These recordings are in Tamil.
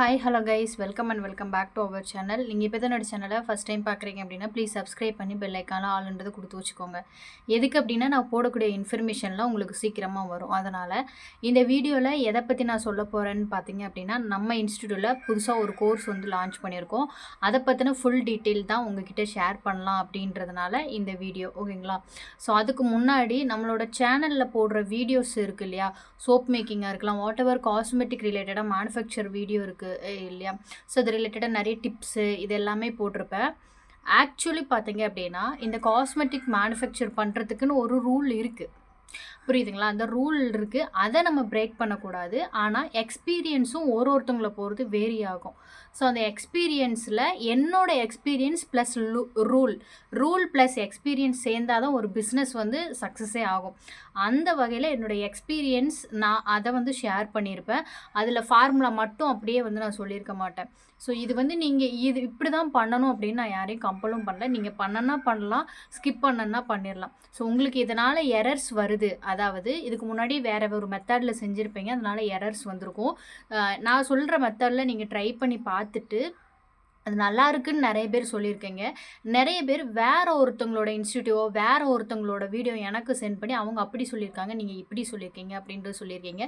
Hi hello guys welcome and welcome back to our channel நீங்கள் இப்போ தான் சேனலை ஃபஸ்ட் டைம் பார்க்குறீங்க அப்படின்னா ப்ளீஸ் சப்ஸ்கிரைப் பண்ணி பெல் ஐக்கான ஆளுன்றது கொடுத்து வச்சுக்கோங்க. எதுக்கு அப்படின்னா நான் போடக்கூடிய இன்ஃபர்மேஷன்லாம் உங்களுக்கு சீக்கிரமாக வரும். அதனால் இந்த வீடியோவில் எதை பற்றி நான் சொல்ல போகிறேன்னு பார்த்தீங்க அப்படின்னா நம்ம இன்ஸ்டியூட்டில் புதுசாக ஒரு கோர்ஸ் வந்து லான்ச் பண்ணியிருக்கோம். அதை பற்றின ஃபுல் டீட்டெயில் தான் உங்ககிட்ட ஷேர் பண்ணலாம் அப்படின்றதுனால இந்த வீடியோ ஓகேங்களா ஸோ அதுக்கு முன்னாடி நம்மளோட சேனலில் போடுற வீடியோஸ் இருக்குது இல்லையா? சோப் மேக்கிங்காக இருக்கலாம் வாட் எவர் காஸ்மெட்டிக் ரிலேட்டடாக மேனுஃபேக்சர் வீடியோ இருக்குது இல்லையா? ஸோ அது ரிலேட்டடாக நிறைய டிப்ஸு இது எல்லாமே போட்டிருப்பேன். ஆக்சுவலி பார்த்தீங்க அப்படின்னா இந்த காஸ்மெட்டிக் மேனுஃபேக்சர் பண்ணுறதுக்குன்னு ஒரு ரூல் இருக்குது புரியுதுங்களா? அந்த ரூல் இருக்குது அதை நம்ம பிரேக் பண்ணக்கூடாது. ஆனால் எக்ஸ்பீரியன்ஸும் ஒரு ஒருத்தவங்களை போகிறது வேரி ஆகும். ஸோ அந்த எக்ஸ்பீரியன்ஸில் என்னோட experience plus rule. Rule plus experience சேர்ந்தால் தான் ஒரு பிஸ்னஸ் வந்து சக்ஸஸே ஆகும். அந்த வகையில் என்னோடய எக்ஸ்பீரியன்ஸ் நான் அதை வந்து ஷேர் பண்ணியிருப்பேன் அதில் ஃபார்முலா மட்டும் அப்படியே வந்து நான் சொல்லியிருக்க மாட்டேன். ஸோ இது வந்து நீங்கள் இது இப்படி தான் பண்ணணும் அப்படின்னு நான் யாரையும் கம்பலும் பண்ணல. நீங்கள் பண்ணனா பண்ணலாம் ஸ்கிப் பண்ணனா பண்ணிடலாம் ஸோ உங்களுக்கு இதனால் எரர்ஸ் வருது. அதாவது இதுக்கு முன்னாடி வேறு ஒரு மெத்தடில் செஞ்சுருப்பீங்க அதனால் எரர்ஸ் வந்திருக்கும். நான் சொல்கிற மெத்தடில் நீங்கள் ட்ரை பண்ணி பார்த்துட்டு அது நல்லா இருக்குன்னு நிறைய பேர் சொல்லியிருக்கீங்க. நிறைய பேர் வேற ஒருத்தவங்களோட இன்ஸ்டியூட்டோ வேற ஒருத்தவங்களோட வீடியோ எனக்கு சென்ட் பண்ணி அவங்க அப்படி சொல்லியிருக்காங்க நீங்கள் இப்படி சொல்லியிருக்கீங்க அப்படின்றது சொல்லியிருக்கீங்க.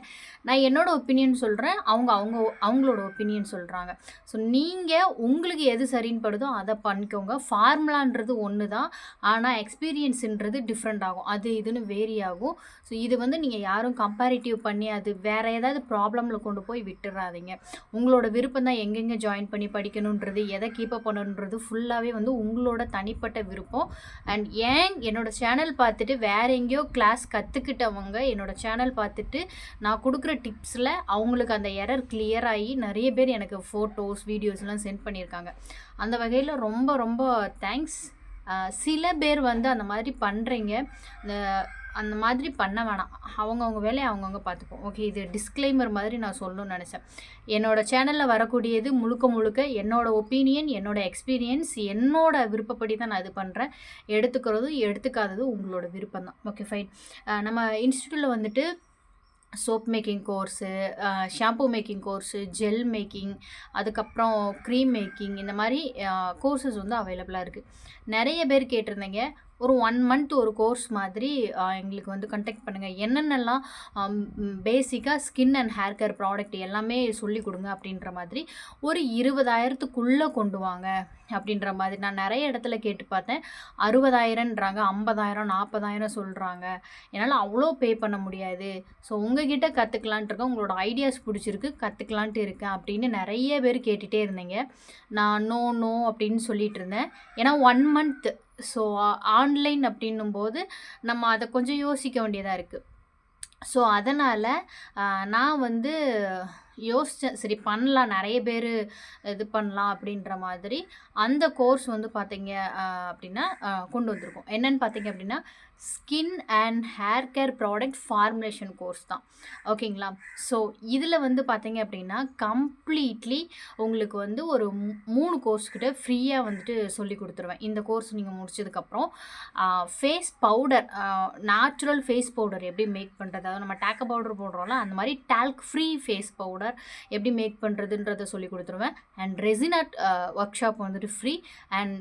நான் என்னோட ஒப்பீனியன் சொல்கிறேன் அவங்க அவங்க அவங்களோட ஒப்பீனியன் சொல்கிறாங்க ஸோ நீங்கள் உங்களுக்கு எது சரின்னு படுதோ அதை பண்ணிக்கோங்க. ஃபார்முலான்றது ஒன்று தான் ஆனால் எக்ஸ்பீரியன்ஸுன்றது டிஃப்ரெண்ட் ஆகும். அது இதுன்னு வேரி ஆகும். ஸோ இது வந்து நீங்கள் யாரும் கம்பேரிட்டிவ் பண்ணி அது வேறு ஏதாவது ப்ராப்ளமில் கொண்டு போய் விட்டுறாதீங்க. உங்களோட விருப்பம் தான் எங்கெங்கே ஜாயின் பண்ணி படிக்கணுன்றது எதை கீப்பப் பண்ணணுன்றது ஃபுல்லாகவே வந்து உங்களோட தனிப்பட்ட விருப்பம். அண்ட் ஏன் என்னோடய சேனல் பார்த்துட்டு வேற எங்கேயோ கிளாஸ் கற்றுக்கிட்டவங்க என்னோட சேனல் பார்த்துட்டு நான் கொடுக்குற டிப்ஸில் அவங்களுக்கு அந்த எரர் கிளியர் ஆகி நிறைய பேர் எனக்கு ஃபோட்டோஸ் வீடியோஸ்லாம் சென்ட் பண்ணியிருக்காங்க. அந்த வகையில் ரொம்ப ரொம்ப தேங்க்ஸ் சில பேர் வந்து அந்த மாதிரி பண்ணுறீங்க இந்த அந்த மாதிரி பண்ண வேணாம். அவங்கவுங்க வேலையை அவங்கவுங்க பார்த்துப்போம் ஓகே இது டிஸ்க்ளைமர் மாதிரி நான் சொல்லணும்னு நினச்சேன். என்னோடய சேனலில் வரக்கூடியது முழுக்க முழுக்க என்னோடய ஒப்பீனியன் என்னோடய எக்ஸ்பீரியன்ஸ் என்னோடய விருப்பப்படி தான் நான் இது பண்ணுறேன் எடுத்துக்கிறதும் எடுத்துக்காததும் உங்களோட விருப்பம் தான். ஓகே ஃபைன் நம்ம இன்ஸ்டியூட்டில் வந்துட்டு soap making course shampoo making course gel making அதுக்கப்புறம் க்ரீம் மேக்கிங் இந்த மாதிரி கோர்சஸ் வந்து அவைலபிளாக இருக்குது நிறைய பேர் கேட்டிருந்தீங்க. ஒரு ஒன் மந்த் ஒரு கோர்ஸ் மாதிரி எங்களுக்கு வந்து கண்டெக்ட் பண்ணுங்கள் என்னென்னலாம் பேசிக்காக skin and hair care product எல்லாமே சொல்லி கொடுங்க அப்படின்ற மாதிரி ஒரு இருபதாயிரத்துக்குள்ளே கொண்டு வாங்க அப்படின்ற மாதிரி. நான் நிறைய இடத்துல கேட்டு பார்த்தேன். அறுபதாயிரன்றாங்க ஐம்பதாயிரம் நாற்பதாயிரம் சொல்கிறாங்க என்னால் அவ்வளோ பே பண்ண முடியாது. ஸோ உங்ககிட்ட கற்றுக்கலான்ட்டு இருக்கேன். உங்களோட ஐடியாஸ் பிடிச்சிருக்கு கற்றுக்கலான்ட்டு இருக்கேன் அப்படின்னு நிறைய பேர் கேட்டுகிட்டே இருந்தீங்க. நான் நோ நோ அப்படின்னு சொல்லிட்டு இருந்தேன். ஏன்னா ஒன் மந்த் ஸோ ஆன்லைன் அப்படின்னும் போது நம்ம அதை கொஞ்சம் யோசிக்க வேண்டியதாக இருக்குது ஸோ அதனால் நான் வந்து யோசித்தேன் சரி பண்ணலாம் நிறைய பேர் இது பண்ணலாம் அப்படின்ற மாதிரி அந்த கோர்ஸ் வந்து பார்த்தீங்க அப்படின்னா கொண்டு வந்திருக்கோம். என்னன்னு பார்த்தீங்க அப்படின்னா skin and hair care product formulation course தான். ஓகேங்களா ஸோ இதில் வந்து பார்த்தீங்க அப்படின்னா கம்ப்ளீட்லி உங்களுக்கு வந்து ஒரு மூணு கோர்ஸ் கிட்ட ஃப்ரீயாக வந்துட்டு சொல்லி கொடுத்துருவேன். இந்த கோர்ஸ் நீங்கள் முடிச்சதுக்கப்புறம் face powder natural face powder எப்படி மேக் பண்ணுறது அதாவது நம்ம டேக்க பவுடர் போடுறோம்ல அந்த மாதிரி டால்க் ஃப்ரீ ஃபேஸ் பவுடர் எப்படி மேக் பண்ணுறதுன்றதை சொல்லி கொடுத்துருவேன். அண்ட் ரெசினாட் ஒர்க் ஷாப் வந்துட்டு free and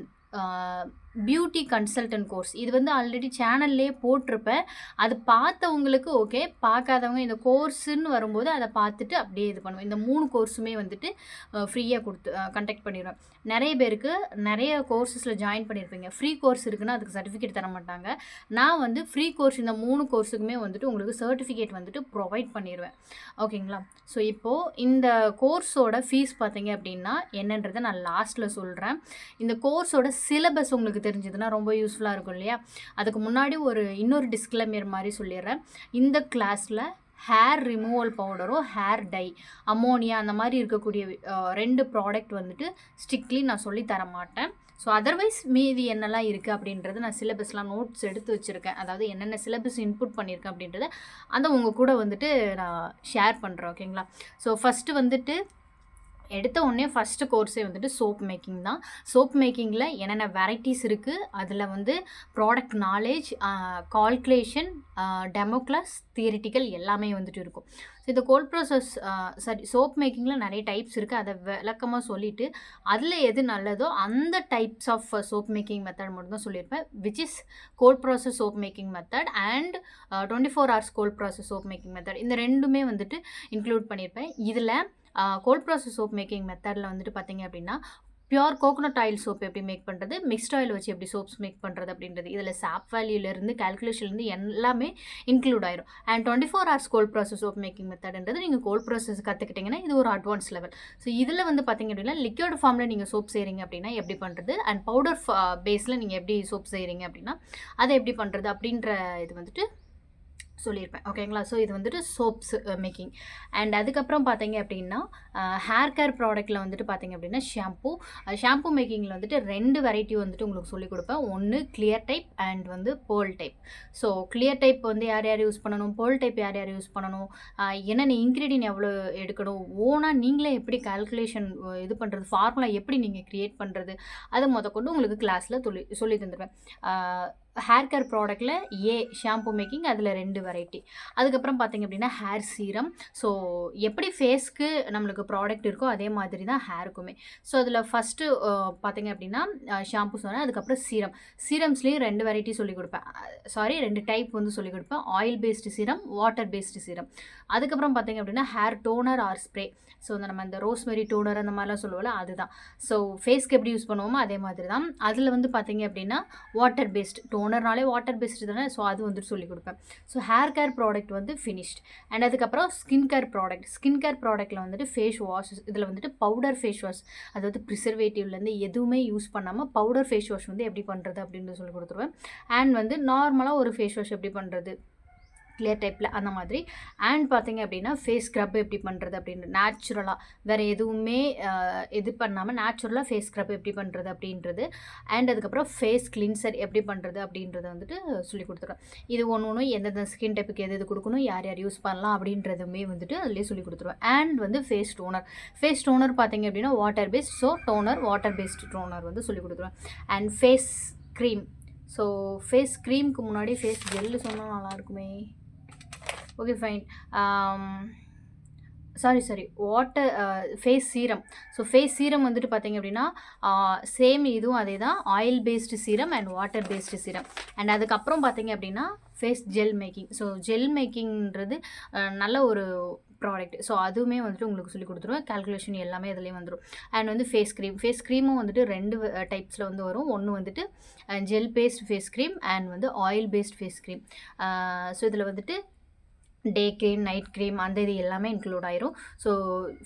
beauty consultant course இது வந்து ஆல்ரெடி சேனல்லே போட்டிருப்பேன். அது பார்த்தவங்களுக்கு ஓகே பார்க்காதவங்க இந்த கோர்ஸுன்னு வரும்போது அதை பார்த்துட்டு அப்படியே இது பண்ணுவேன். இந்த மூணு கோர்ஸுமே வந்துட்டு ஃப்ரீயாக கொடுத்து கண்டக்ட் பண்ணிடுவேன். நிறைய பேருக்கு நிறைய கோர்ஸஸில் ஜாயின் பண்ணியிருப்பீங்க. ஃப்ரீ கோர்ஸ் இருக்குன்னா அதுக்கு சர்டிஃபிகேட் தர மாட்டாங்க. நான் வந்து ஃப்ரீ கோர்ஸ் இந்த மூணு கோர்ஸுக்குமே வந்துட்டு உங்களுக்கு சர்டிஃபிகேட் வந்துட்டு ப்ரொவைட் பண்ணிடுவேன். ஓகேங்களா? ஸோ இப்போது இந்த கோர்ஸோட ஃபீஸ் பார்த்தீங்க அப்படின்னா என்னன்றதை நான் லாஸ்ட்டில் சொல்கிறேன் இந்த கோர்ஸோட சிலபஸ் உங்களுக்கு தெரிஞ்சதுன்னா ரொம்ப யூஸ்ஃபுல்லாக இருக்கும் இல்லையா? அதுக்கு முன்னாடி ஒரு இன்னொரு டிஸ்க்ளைமர் மாதிரி சொல்லிடுறேன். இந்த கிளாஸில் ஹேர் ரிமூவல் பவுடரும் ஹேர் டை அமோனியா அந்த மாதிரி இருக்கக்கூடிய ரெண்டு ப்ராடக்ட் வந்துட்டு ஸ்ட்ரிக்ட்லி நான் சொல்லி தர மாட்டேன். ஸோ அதர்வைஸ் மீதி என்னெல்லாம் இருக்குது அப்படின்றது நான் சிலபஸ்லாம் நோட்ஸ் எடுத்து வச்சுருக்கேன். அதாவது என்னென்ன சிலபஸ் இன்புட் பண்ணியிருக்கேன் அப்படின்றத அதை உங்கள் கூட வந்துட்டு நான் ஷேர் பண்ணுறேன் ஓகேங்களா ஸோ ஃபஸ்ட்டு வந்துட்டு எடுத்த உடனே ஃபஸ்ட்டு கோர்ஸே வந்துட்டு சோப் மேக்கிங் தான். சோப் மேக்கிங்கில் என்னென்ன வெரைட்டிஸ் இருக்குது அதில் வந்து product knowledge calculation demo class theoretical எல்லாமே வந்துட்டு இருக்கும். ஸோ இந்த கோல் ப்ராசஸ் சாரி சோப் மேக்கிங்கில் நிறைய டைப்ஸ் இருக்குது அதை விளக்கமாக சொல்லிவிட்டு அதில் எது நல்லதோ அந்த types of soap making method மட்டும் தான் சொல்லியிருப்பேன். Which is cold process soap making method and twenty four hours cold process soap making method இந்த ரெண்டுமே வந்துட்டு இன்க்ளூட் பண்ணியிருப்பேன். இதில் கோல்ட் ப்ராசஸ் சோப் மேக்கிங் மெத்தடில் வந்துட்டு பார்த்தீங்க அப்படின்னா பியூர் கோகோனட் ஆயில் சோப் எப்படி மேக் பண்ணுறது மிக்ஸ்ட் ஆயில் வச்சு எப்படி சோப்ஸ் மேக் பண்ணுறது அப்படின்றது. இதில் சாப் வேல்யூலேருந்து கேல்குலேஷன்லேருந்து எல்லாமே இன்க்ளூட் ஆயிரும். And twenty four hours cold process soap making மெத்தட்ன்றது நீங்கள் கோல்ட் ப்ராசஸ் கற்றுக்கிட்டிங்கன்னா இது ஒரு அட்வான்ஸ் லெவல் ஸோ இதில் வந்து பார்த்திங்க அப்படின்னா லிக்விட் ஃபார்மில் நீங்கள் சோப் செய்கிறீங்க அப்படின்னா எப்படி பண்ணுறது அண்ட் பவுடர் பேஸில் நீங்கள் எப்படி சோப் செய்கிறீங்க அப்படின்னா அதை எப்படி பண்ணுறது அப்படின்ற இது வந்துட்டு சொல்லியிருப்பேன். ஓகேங்களா ஸோ இது வந்துட்டு சோப்ஸ் மேக்கிங் அண்ட் அதுக்கப்புறம் பார்த்தீங்க அப்படின்னா ஹேர் கேர் ப்ராடக்ட்டில் வந்துட்டு பார்த்தீங்க அப்படின்னா ஷாம்பூ ஷாம்பூ மேக்கிங்கில் வந்துட்டு ரெண்டு வெரைட்டி வந்துட்டு உங்களுக்கு சொல்லிக் கொடுப்பேன். ஒன்று கிளியர் டைப் அண்ட் வந்து போல் டைப் ஸோ கிளியர் டைப் வந்து யார் யார் யூஸ் பண்ணணும்? போல் டைப் யார் யார் யூஸ் பண்ணணும்? Uh, என்னென்ன இன்க்ரீடியன் எவ்வளோ எடுக்கணும்? ஓனாக நீங்களே எப்படி கால்குலேஷன் uh, இது பண்ணுறது ஃபார்முலா எப்படி நீங்கள் க்ரியேட் பண்ணுறது அதை முத கொண்டு உங்களுக்கு கிளாஸில் சொல்லி சொல்லி தந்துடுவேன். Uh, ஹேர் கேர் ப்ராடக்ட்டில் ஏ ஷாம்பு மேக்கிங் அதில் ரெண்டு வெரைட்டி அதுக்கப்புறம் பார்த்திங்க அப்படின்னா ஹேர் சீரம் ஸோ எப்படி ஃபேஸ்க்கு நம்மளுக்கு ப்ராடக்ட் இருக்கோ அதே மாதிரி தான் ஹேருக்குமே ஸோ அதில் ஃபஸ்ட்டு பார்த்திங்க அப்படின்னா ஷாம்பு சொன்னேன். அதுக்கப்புறம் சீரம் சீரம்ஸ்லேயும் ரெண்டு வெரைட்டி சொல்லிக் கொடுப்பேன். சாரி ரெண்டு டைப் வந்து சொல்லிக் கொடுப்பேன். Oil based serum water based serum அதுக்கப்புறம் பார்த்திங்க அப்படின்னா hair toner or spray so நம்ம இந்த ரோஸ்மெரி டோனர் அந்த மாதிரிலாம் சொல்லுவோம்ல அதுதான். ஸோ ஃபேஸ்க்கு எப்படி யூஸ் பண்ணுவோமோ அதே மாதிரி தான். அதில் வந்து பார்த்திங்க அப்படின்னா வாட்டர் பேஸ்ட் ஓனர்னாலே வாட்டர் பேஸ்டு தானே? ஸோ அது வந்துட்டு சொல்லி கொடுப்பேன். ஸோ ஹேர் கேர் ப்ராடக்ட் வந்து ஃபினிஷ்ட் அண்ட் அதுக்கப்புறம் skin care product skin care ப்ராடக்ட்டில் வந்துட்டு ஃபேஸ் வாஷ் இதில் வந்துட்டு பவுடர் ஃபேஸ் வாஷ் அதாவது ப்ரிசர்வேட்டிவ்லேருந்து எதுவுமே யூஸ் பண்ணாமல் பவுடர் ஃபேஸ் வாஷ் வந்து எப்படி பண்ணுறது அப்படின்னு சொல்லி கொடுத்துருவேன். அண்ட் வந்து நார்மலாக ஒரு ஃபேஸ் வாஷ் எப்படி பண்ணுறது கிளியர் டைப்பில் அந்த மாதிரி. அண்ட் பார்த்தீங்க அப்படின்னா ஃபேஸ் ஸ்க்ரப் எப்படி பண்ணுறது அப்படின்ற நேச்சுரலாக வேறு எதுவுமே இது பண்ணாமல் நேச்சுரலாக ஃபேஸ் ஸ்க்ரப் எப்படி பண்ணுறது அப்படின்றது. அண்ட் அதுக்கப்புறம் ஃபேஸ் கிளின்சர் எப்படி பண்ணுறது அப்படின்றத வந்துட்டு சொல்லி கொடுத்துருவேன் இது ஒன்று ஒன்று எந்தெந்த ஸ்கின் டைப்புக்கு எது எது கொடுக்கணும் யார் யார் யூஸ் பண்ணலாம் அப்படின்றதுமே வந்துட்டு அதிலே சொல்லி கொடுத்துருவேன். அண்ட் வந்து ஃபேஸ் டோனர் ஃபேஸ் டோனர் பார்த்தீங்க அப்படின்னா water based so toner water based toner வந்து சொல்லி கொடுத்துருவேன். And face cream so face க்ரீமுக்கு முன்னாடி ஃபேஸ் ஜெல்லு சொன்னால் நல்லாயிருக்குமே okay fine sorry sorry water face serum so face serum வந்துட்டு பார்த்தீங்க அப்படின்னா சேம் இதுவும் அதே தான் oil based serum and water based serum and அதுக்கப்புறம் பார்த்தீங்க அப்படின்னா face gel making so gel மேக்கிங்கிறது நல்ல ஒரு ப்ராடக்ட் ஸோ அதுவுமே வந்துட்டு உங்களுக்கு சொல்லி கொடுத்துருவேன். கால்குலேஷன் எல்லாமே அதுலேயே வந்துடும் அண்ட் வந்து ஃபேஸ் க்ரீம் ஃபேஸ் க்ரீமும் வந்துட்டு ரெண்டு டைப்ஸில் வந்து வரும். ஒன்று வந்துட்டு gel based face cream and வந்து oil based face cream so இதில் வந்துட்டு டே க்ரீம் நைட் க்ரீம் அந்த இது எல்லாமே இன்க்ளூட் ஆயிரும். ஸோ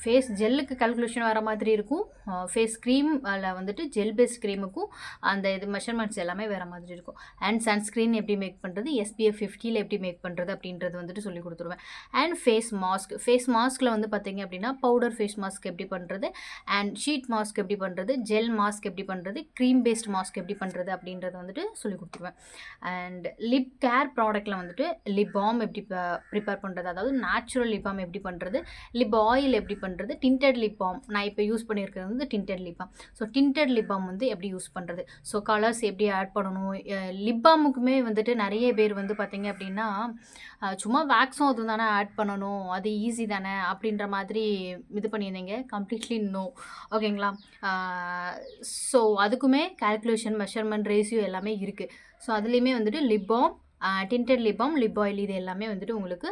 ஃபேஸ் ஜெல்லுக்கு கல்குலேஷன் வர மாதிரி இருக்கும். ஃபேஸ் க்ரீம் அதில் வந்துட்டு ஜெல் பேஸ்ட் க்ரீமுக்கும் அந்த இது மெஷர்மெண்ட்ஸ் எல்லாமே வேறு மாதிரி இருக்கும். அண்ட் சன்ஸ்க்ரீன் எப்படி மேக் பண்ணுறது எஸ்பிஎஃப் ஃபிஃப்டியில் எப்படி மேக் பண்ணுறது அப்படின்றது வந்துட்டு சொல்லி கொடுத்துருவேன். அண்ட் ஃபேஸ் மாஸ்க் ஃபேஸ் மாஸ்கில் வந்து பார்த்திங்க அப்படின்னா பவுடர் ஃபேஸ் மாஸ்க் எப்படி பண்ணுறது அண்ட் ஷீட் மாஸ்க் எப்படி பண்ணுறது ஜெல் மாஸ்க் எப்படி பண்ணுறது க்ரீம் பேஸ்ட் மாஸ்க் எப்படி பண்ணுறது அப்படின்றத வந்துட்டு சொல்லி கொடுத்துருவேன். அண்ட் லிப் கேர் ப்ராடக்ட்டில் வந்துட்டு லிப் பாம் எப்படி ப்ரிப்பேர் பண்ணுறது அதாவது நேச்சுரல் லிப் பாம் எப்படி பண்ணுறது லிப் ஆயில் எப்படி பண்ணுறது டிண்டட் லிப் பாம் நான் இப்போ யூஸ் பண்ணியிருக்கிறது வந்து tinted lip balm so tinted lip balm வந்து எப்படி யூஸ் பண்ணுறது ஸோ கலர்ஸ் எப்படி ஆட் பண்ணணும்? லிப் பாமுக்குமே வந்துட்டு நிறைய பேர் வந்து பார்த்திங்க அப்படின்னா சும்மா வேக்ஸும் அது தானே ஆட் பண்ணணும். அது ஈஸி தானே அப்படின்ற மாதிரி இது பண்ணியிருந்தீங்க. கம்ப்ளீட்லி நோ ஓகேங்களா ஸோ அதுக்குமே கால்குலேஷன் மெஷர்மெண்ட் ரேஷியோ எல்லாமே இருக்குது ஸோ அதுலேயுமே வந்துட்டு lip balm tinted lip balm lip oil இது எல்லாமே வந்துட்டு உங்களுக்கு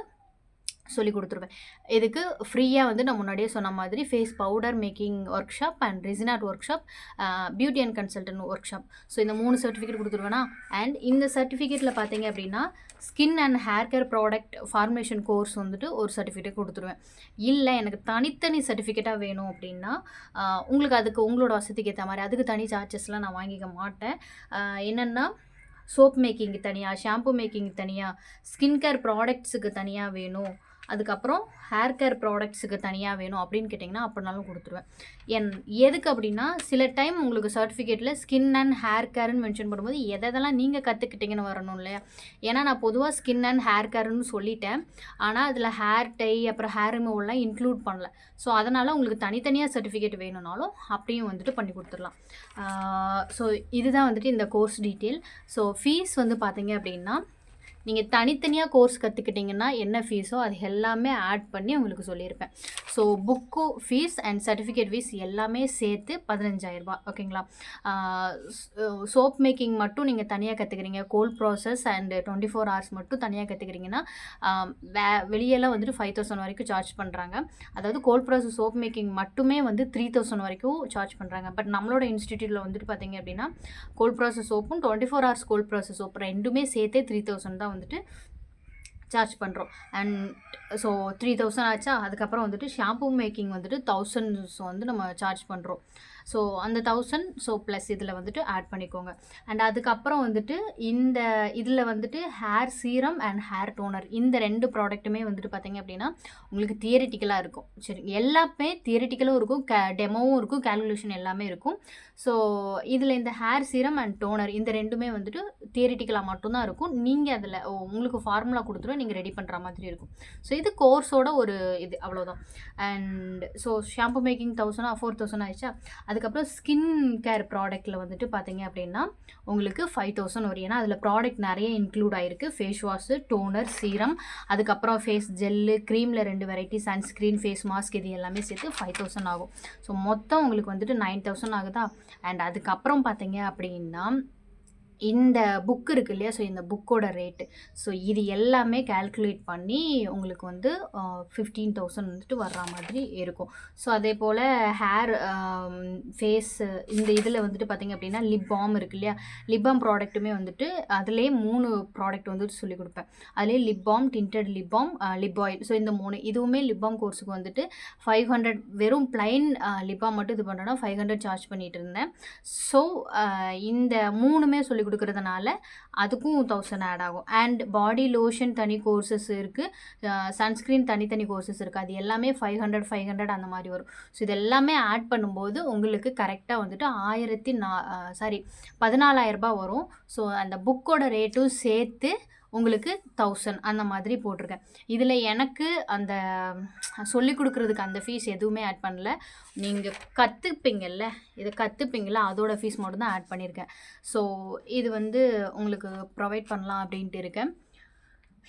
சொல்லி கொடுத்துருவேன். இதுக்கு ஃப்ரீயாக வந்து நான் முன்னாடியே சொன்ன மாதிரி face powder making workshop and resin art workshop beauty and consultant workshop so இந்த மூணு சர்டிஃபிகேட் கொடுத்துருவேனா? அண்ட் இந்த சர்டிஃபிகேட்டில் பார்த்தீங்க அப்படின்னா skin and hair care product formation course வந்துட்டு ஒரு சர்டிஃபிகேட் கொடுத்துருவேன். இல்லை எனக்கு தனித்தனி சர்டிஃபிகேட்டாக வேணும் அப்படின்னா உங்களுக்கு அதுக்கு உங்களோட வசதிக்கு ஏற்ற மாதிரி அதுக்கு தனி சார்ஜஸ்லாம் நான் வாங்கிக்க மாட்டேன். என்னென்னா சோப் மேக்கிங் தனியாக ஷாம்பு மேக்கிங் தனியாக ஸ்கின் கேர் ப்ராடக்ட்ஸுக்கு தனியாக வேணும். அதுக்கப்புறம் ஹேர் கேர் ப்ராடக்ட்ஸுக்கு தனியாக வேணும் அப்படின்னு கேட்டிங்கன்னா அப்படினாலும் கொடுத்துருவேன். என் எதுக்கு அப்படின்னா சில டைம் உங்களுக்கு சர்டிஃபிகேட்டில் ஸ்கின் அண்ட் ஹேர் கேர்னு மென்ஷன் பண்ணும்போது எதெல்லாம் நீங்கள் கற்றுக்கிட்டீங்கன்னு வரணும் இல்லையா? ஏன்னா நான் பொதுவாக ஸ்கின் அண்ட் ஹேர் கேர்னு சொல்லிட்டேன். ஆனால் அதில் ஹேர் டை அப்புறம் ஹேர் ரிமூவல்லாம் இன்க்ளூட் பண்ணல. ஸோ அதனால் உங்களுக்கு தனித்தனியாக சர்டிஃபிகேட் வேணும்னாலும் அப்படியும் வந்துட்டு பண்ணி கொடுத்துடலாம். ஸோ இதுதான் வந்துட்டு இந்த கோர்ஸ் டீட்டெயில் ஸோ ஃபீஸ் வந்து பார்த்தீங்க அப்படின்னா நீங்கள் தனித்தனியாக கோர்ஸ் கற்றுக்கிட்டிங்கன்னா என்ன ஃபீஸோ அது எல்லாமே ஆட் பண்ணி உங்களுக்கு சொல்லியிருப்பேன். So book fees and certificate fees எல்லாமே சேர்த்து பதினஞ்சாயிரரூபா ஓகேங்களா சோப் மேக்கிங் மட்டும் நீங்கள் தனியாக கற்றுக்குறீங்க cold process and twenty four hours மட்டும் தனியாக கற்றுக்குறீங்கன்னா வே வெளியெல்லாம் வந்துட்டு ஃபைவ் தௌசண்ட் வரைக்கும் சார்ஜ் பண்ணுறாங்க அதாவது கோல்ட் ப்ராசஸ் சோப் மேக்கிங் மட்டுமே வந்து த்ரீ தௌசண்ட் வரைக்கும் சார்ஜ் பண்ணுறாங்க பட் நம்மளோட இன்ஸ்டியூட்டில் வந்துட்டு பார்த்தீங்க அப்படின்னா கோல்ட் ப்ராசஸ் சோப்பும் twenty four hours cold process soap ரெண்டுமே சேர்த்தே த்ரீ தௌசண்ட் தான் வந்துட்டு சார்ஜ் பண்ணுறோம் அண்ட் ஸோ த்ரீ தௌசண்ட் ஆச்சா? அதுக்கப்புறம் வந்துட்டு ஷாம்பு மேக்கிங் வந்துட்டு தௌசண்ட்ஸ் வந்து நம்ம சார்ஜ் பண்ணுறோம் ஸோ அந்த தௌசண்ட் ஸோ ப்ளஸ் இதில் வந்துட்டு ஆட் பண்ணிக்கோங்க. அண்ட் அதுக்கப்புறம் வந்துட்டு இந்த இதில் வந்துட்டு hair serum and hair toner இந்த ரெண்டு ப்ராடக்ட்டுமே வந்துட்டு பார்த்தீங்க அப்படின்னா உங்களுக்கு தியரிட்டிக்கலாக இருக்கும். சரி எல்லாமே தியரிட்டிக்கலும் இருக்கும். கே டெமோவும் இருக்கும். கேல்குலேஷன் எல்லாமே இருக்கும். ஸோ இதில் இந்த ஹேர் சீரம் அண்ட் டோனர் இந்த ரெண்டுமே வந்துட்டு தியரிட்டிக்கலாக மட்டும்தான் இருக்கும். நீங்கள் அதில் உங்களுக்கு ஃபார்முலா கொடுத்துருவோம் நீங்கள் ரெடி பண்ணுற மாதிரி இருக்கும். ஸோ இது கோர்ஸோட ஒரு இது அவ்வளோதான் அண்ட் ஸோ ஷாம்பு மேக்கிங் தௌசண்டாக ஃபோர் தௌசண்ட் ஆயிடுச்சா? அதுக்கப்புறம் ஸ்கின் கேர் ப்ராடக்ட்டில் வந்துட்டு பார்த்தீங்க அப்படின்னா உங்களுக்கு ஃபைவ் தௌசண்ட் வரும். ஏன்னா அதில் ப்ராடக்ட் நிறைய இன்க்ளூட் ஆகிருக்கு ஃபேஸ் வாஷு டோனர் சீரம் அதுக்கப்புறம் ஃபேஸ் ஜெல்லு க்ரீமில் ரெண்டு வெரைட்டி சன்ஸ்க்ரீன் ஃபேஸ் மாஸ்க் இது எல்லாமே சேர்த்து ஃபைவ் தௌசண்ட் ஆகும். ஸோ மொத்தம் உங்களுக்கு வந்துட்டு நைன் தௌசண்ட் ஆகுதா? அண்ட் அதுக்கப்புறம் பார்த்தீங்க அப்படின்னா இந்த புக் இருக்கு இல்லையா? ஸோ இந்த புக்கோட ரேட்டு ஸோ இது எல்லாமே கால்குலேட் பண்ணி உங்களுக்கு வந்து ஃபிஃப்டீன் தௌசண்ட் வந்துட்டு வர்ற மாதிரி இருக்கும். ஸோ அதே போல் ஹேர் ஃபேஸு இந்த இதில் வந்துட்டு பார்த்திங்க அப்படின்னா லிப் பாம் இருக்கு இல்லையா? லிப் பாம் ப்ராடக்ட்டுமே வந்துட்டு அதிலே மூணு ப்ராடக்ட் வந்துட்டு சொல்லிக் கொடுப்பேன். அதிலே lip balm tinted lip balm lip oil so இந்த மூணு இதுவுமே லிப் பாம் கோர்ஸுக்கு வந்துட்டு ஃபைவ் ஹண்ட்ரட் வெறும் ப்ளைன் லிப் பாம் மட்டும் இது பண்ணுறேன்னா ஃபைவ் ஹண்ட்ரட் சார்ஜ் பண்ணிகிட்டு இருந்தேன். ஸோ இந்த மூணுமே சொல்லி கொடுக்குறதுனால அதுக்கும் தௌசண்ட் ஆட் ஆகும். அண்ட் பாடி லோஷன் தனி கோர்சஸ் இருக்குது சன்ஸ்க்ரீன் தனித்தனி கோர்சஸ் இருக்குது அது எல்லாமே ஃபைவ் ஹண்ட்ரட் ஃபைவ் ஹண்ட்ரட் அந்த மாதிரி வரும். ஸோ இது எல்லாமே ஆட் பண்ணும்போது உங்களுக்கு கரெக்டாக வந்துட்டு ஆயிரத்தி நா சாரி பதினாலாயிரரூபா வரும். ஸோ அந்த புக்கோட ரேட்டும் சேர்த்து உங்களுக்கு தௌசண்ட் அந்த மாதிரி போட்டிருக்கேன். இதில் எனக்கு அந்த சொல்லி கொடுக்குறதுக்கு அந்த ஃபீஸ் எதுவுமே ஆட் பண்ணல. நீங்கள் கற்றுப்பீங்கல்ல இதை கற்றுப்பீங்கள அதோட ஃபீஸ் மட்டும் தான் ஆட் பண்ணியிருக்கேன் ஸோ இது வந்து உங்களுக்கு ப்ரொவைட் பண்ணலாம் அப்படின்ட்டு இருக்கேன்.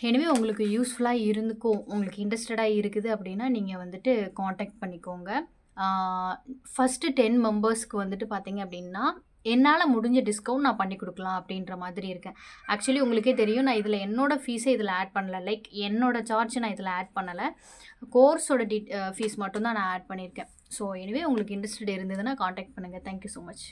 எனவே உங்களுக்கு யூஸ்ஃபுல்லாக இருந்துக்கும் உங்களுக்கு இன்ட்ரெஸ்டடாக இருக்குது அப்படின்னா நீங்கள் வந்துட்டு காண்டாக்ட் பண்ணிக்கோங்க. ஃபஸ்ட்டு டென் மெம்பர்ஸ்க்கு வந்துட்டு பார்த்தீங்க அப்படின்னா என்னால் முடிஞ்ச டிஸ்கவுண்ட் நான் பண்ணி கொடுக்கலாம் அப்படின்ற மாதிரி இருக்கேன். ஆக்சுவலி உங்களுக்கே தெரியும் நான் இதில் என்னோடய ஃபீஸை இதில் ஆட் பண்ணலை. லைக் என்னோடய சார்ஜ் நான் இதில் ஆட் பண்ணலை. கோர்ஸோட டி ஃபீஸ் மட்டும்தான் நான் ஆட் பண்ணியிருக்கேன். ஸோ எனிவே உங்களுக்கு இன்ட்ரெஸ்டட் இருந்ததுன்னா காண்டாக்ட் பண்ணுங்கள் தேங்க்யூ ஸோ மச்